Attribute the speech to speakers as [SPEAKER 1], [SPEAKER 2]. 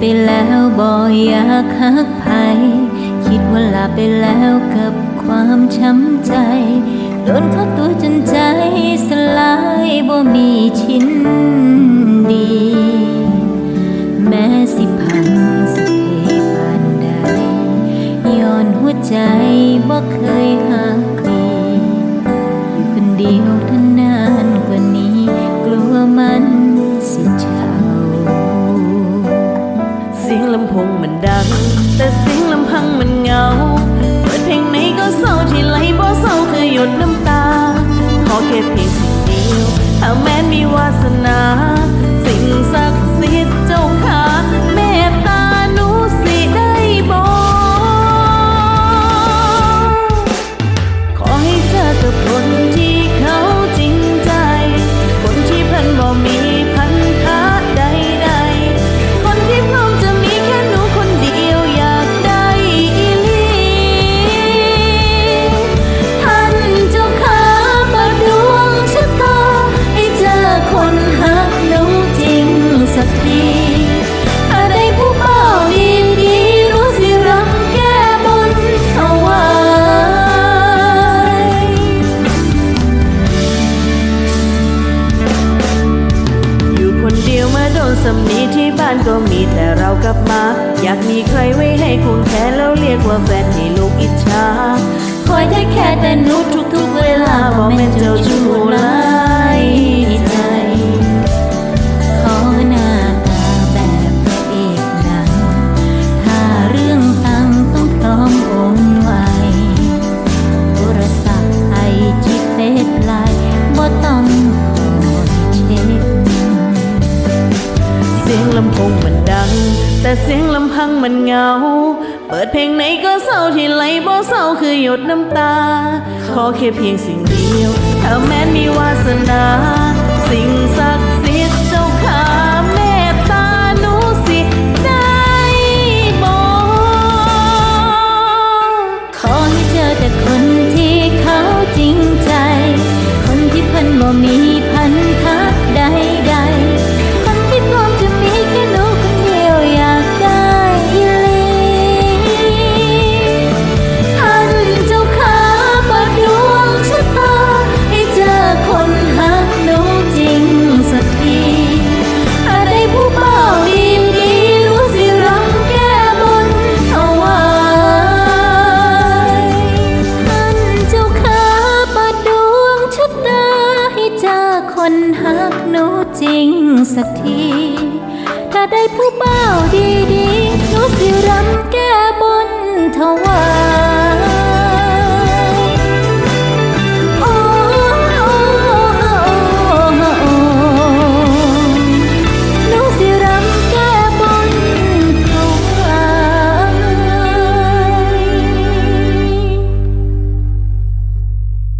[SPEAKER 1] ไปแล้วบ่อยากหักใครคิดว่าลาไปแล้วกับความช้ำใจโดนเขาตัวจนใจสลายบ่มีชิ้นดี แม้สิพังสิเพปานใดย้อนหัวใจบ่เคยห่างไกลอยู่คนเดียว เห
[SPEAKER 2] งา เปิดเพลงไหนก็เศร้าที่ไหลเพราะเศร้าคือหยดน้ำตา ขอแค่เพียงสิ่งเดียวถ้าแม้นมีวาสนา สิ่งสัก มีแต่
[SPEAKER 1] เรากับ
[SPEAKER 2] มา อยากมีใครไว้ให้คุณแค่แล้วเรียกว่าแฟนให้ลูกอิจฉา
[SPEAKER 1] คอยได้แค่แต่หนูทุ
[SPEAKER 2] สียงลำโพงมันดัง แต่เสียงลำพังมันเหงา เปิดเพลงไหนก็เศร้าที่ไหลบ่เศร้าคือหยดน้ำตา ขอแค่เพียงสิ่งเดียว ถ้าแม้นมีวาสนา สิ่งศักดิ์ น
[SPEAKER 1] หักหนูจริงสักที ถ้าได้ผู้เป้าดีดีๆหนูสิร